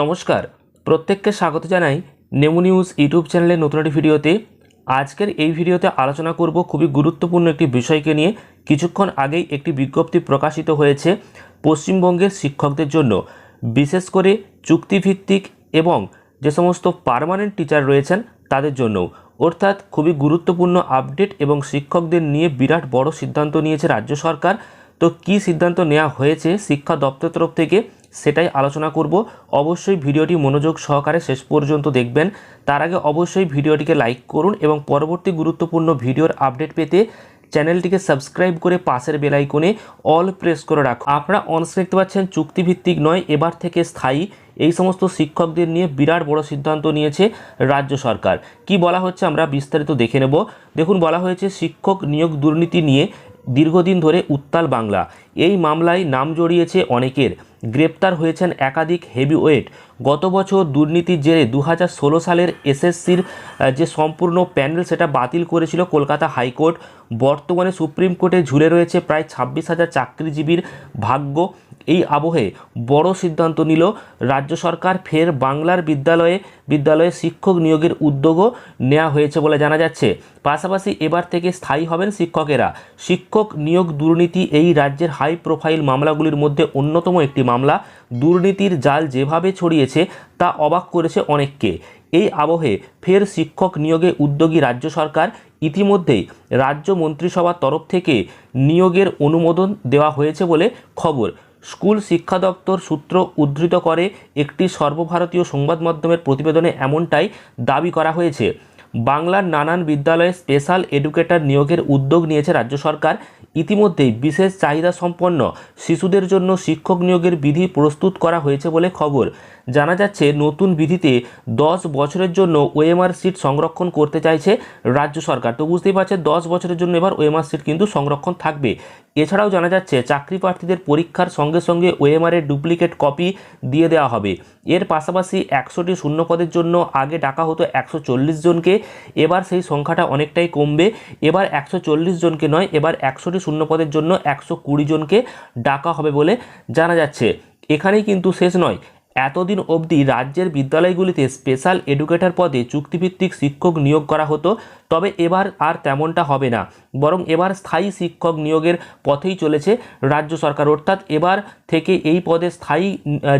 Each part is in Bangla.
নমস্কার। প্রত্যেককে স্বাগত জানাই নেমু নিউজ ইউটিউব চ্যানেলের নতুন একটি ভিডিওতে। আজকের এই ভিডিওতে আলোচনা করব খুবই গুরুত্বপূর্ণ একটি বিষয়কে নিয়ে। কিছুক্ষণ আগেই একটি বিজ্ঞপ্তি প্রকাশিত হয়েছে পশ্চিমবঙ্গের শিক্ষকদের জন্য। বিশেষ করে চুক্তিভিত্তিক এবং যে সমস্ত পার্মানেন্ট টিচার রয়েছেন তাদের জন্যও অর্থাৎ খুবই গুরুত্বপূর্ণ আপডেট এবং শিক্ষকদের নিয়ে বিরাট বড় সিদ্ধান্ত নিয়েছে রাজ্য সরকার। তো কী সিদ্ধান্ত নেওয়া হয়েছে শিক্ষা দপ্তর তরফ থেকে? সেটাই আলোচনা করব। অবশ্যই ভিডিওটি মনোযোগ সহকারে শেষ পর্যন্ত দেখবেন। তার আগে অবশ্যই ভিডিওটিকে লাইক করুন এবং পরবর্তী গুরুত্বপূর্ণ ভিডিওর আপডেট পেতে চ্যানেলটিকে সাবস্ক্রাইব করে পাশের বেল আইকনে অল প্রেস করে রাখুন। আপনারা অনস দেখতে পাচ্ছেন, চুক্তিভিত্তিক নয়, এবার থেকে স্থায়ী। এই সমস্ত শিক্ষকদের নিয়ে বিরাট বড় সিদ্ধান্ত নিয়েছে রাজ্য সরকার। কি বলা হচ্ছে আমরা বিস্তারিত দেখে নেব। দেখুন, বলা হয়েছে শিক্ষক নিয়োগ দুর্নীতি নিয়ে দীর্ঘদিন ধরে উত্তাল বাংলা। এই মামলায় নাম জড়িয়েছে অনেকের। গ্রেপ্তার হয়েছেন একাধিক হেভিওয়েট। গত বছর দুর্নীতির জেরে দু হাজার ষোলো সালের এসএসসির যে সম্পূর্ণ প্যানেল সেটা বাতিল করেছিল কলকাতা হাইকোর্ট। বর্তমানে সুপ্রিম কোর্টে ঝুলে রয়েছে প্রায় ছাব্বিশ হাজার চাকরিজীবীর ভাগ্য। এই আবহে বড় সিদ্ধান্ত নিল রাজ্য সরকার। ফের বাংলার বিদ্যালয়ে বিদ্যালয়ে শিক্ষক নিয়োগের উদ্যোগও নেওয়া হয়েছে বলে জানা যাচ্ছে। পাশাপাশি এবার থেকে স্থায়ী হবেন শিক্ষকেরা। শিক্ষক নিয়োগ দুর্নীতি এই রাজ্যের হাই প্রোফাইল মামলাগুলির মধ্যে অন্যতম একটি মামলা। দুর্নীতির জাল যেভাবে ছড়িয়েছে তা অবাক করেছে অনেককে। এই আবহে ফের শিক্ষক নিয়োগে উদ্যোগী রাজ্য সরকার। ইতিমধ্যেই রাজ্য মন্ত্রিসভার তরফ থেকে নিয়োগের অনুমোদন দেওয়া হয়েছে বলে খবর। স্কুল শিক্ষা দপ্তর সূত্র উদ্ধৃত করে একটি সর্বভারতীয় সংবাদ মাধ্যমের প্রতিবেদনে এমনটাই দাবি করা হয়েছে। বাংলার নানান বিদ্যালয়ে স্পেশাল এডুকেটর নিয়োগের উদ্যোগ নিয়েছে রাজ্য সরকার। ইতিমধ্যেই বিশেষ চাহিদা সম্পন্ন শিশুদের জন্য শিক্ষক নিয়োগের বিধি প্রস্তুত করা হয়েছে বলে খবর। জানা যাচ্ছে, নতুন বিধিতে দশ বছরের জন্য ওএমআর সিট সংরক্ষণ করতে চাইছে রাজ্য সরকার। তো বুঝতেই পারছে দশ বছরের জন্য এবার ওএমআর সিট কিন্তু সংরক্ষণ থাকবে। এছাড়াও জানা যাচ্ছে, চাকরি প্রার্থীদের পরীক্ষার সঙ্গে সঙ্গে ওএমআরের ডুপ্লিকেট কপি দিয়ে দেওয়া হবে। এর পাশাপাশি একশোটি শূন্য পদের জন্য আগে ডাকা হতো একশো চল্লিশ জনকে। এবার সেই সংখ্যাটা অনেকটাই কমবে। এবার একশো চল্লিশ জনকে নয়, এবার একশোটি শূন্যপদের জন্য একশো কুড়ি জনকে ডাকা হবে বলে জানা যাচ্ছে। এখানেই কিন্তু শেষ নয়। এতদিন অবধি রাজ্যের বিদ্যালয়গুলিতে স্পেশাল এডুকেটর পদে চুক্তিভিত্তিক শিক্ষক নিয়োগ করা হতো, তবে এবার আর তেমনটা হবে না। বরং এবার স্থায়ী শিক্ষক নিয়োগের পথেই চলেছে রাজ্য সরকার। অর্থাৎ এবার থেকে এই পদে স্থায়ী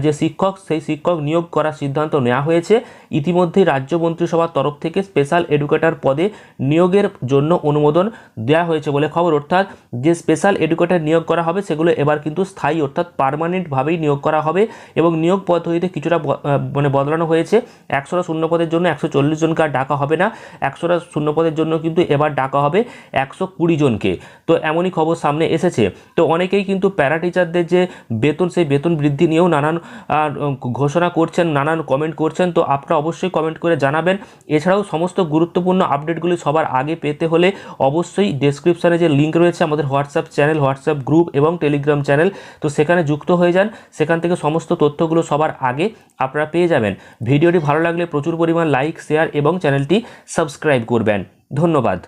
যে শিক্ষক, সেই শিক্ষক নিয়োগ করার সিদ্ধান্ত নেওয়া হয়েছে। ইতিমধ্যেই রাজ্য মন্ত্রিসভার তরফ থেকে স্পেশাল এডুকেটর পদে নিয়োগের জন্য অনুমোদন দেওয়া হয়েছে বলে খবর। অর্থাৎ যে স্পেশাল এডুকেটর নিয়োগ করা হবে, সেগুলো এবার কিন্তু স্থায়ী, অর্থাৎ পার্মানেন্টভাবেই নিয়োগ করা হবে এবং নিয়োগ পদ্ধতিতে কিছুটা মানে বদলানো হয়েছে। একশোটা শূন্য পদের জন্য একশো চল্লিশ জনকে আর ডাকা হবে না। একশোটা শূন্য পদের জন্য কিন্তু এবার ডাকা হবে একশো কুড়ি জনকে। তো এমনই খবর সামনে এসেছে। তো অনেকেই কিন্তু প্যারা টিচারদের যে বেতন, সেই বেতন বৃদ্ধি নিয়েও নানান ঘোষণা করছেন, নানান কমেন্ট করছেন। তো আপনারা অবশ্যই কমেন্ট করে জানাবেন। এছাড়াও সমস্ত গুরুত্বপূর্ণ আপডেটগুলি সবার আগে পেতে হলে অবশ্যই ডেসক্রিপশানে যে লিঙ্ক রয়েছে, আমাদের হোয়াটসঅ্যাপ চ্যানেল হোয়াটসঅ্যাপ গ্রুপ এবং টেলিগ্রাম চ্যানেল তো সেখানে যুক্ত হয়ে যান। সেখান থেকে সমস্ত তথ্যগুলো সবার আগে আপনারা পেয়ে যাবেন। ভিডিওটি ভালো লাগলে প্রচুর পরিমাণ লাইক শেয়ার এবং চ্যানেলটি সাবস্ক্রাইব করবেন। ধন্যবাদ।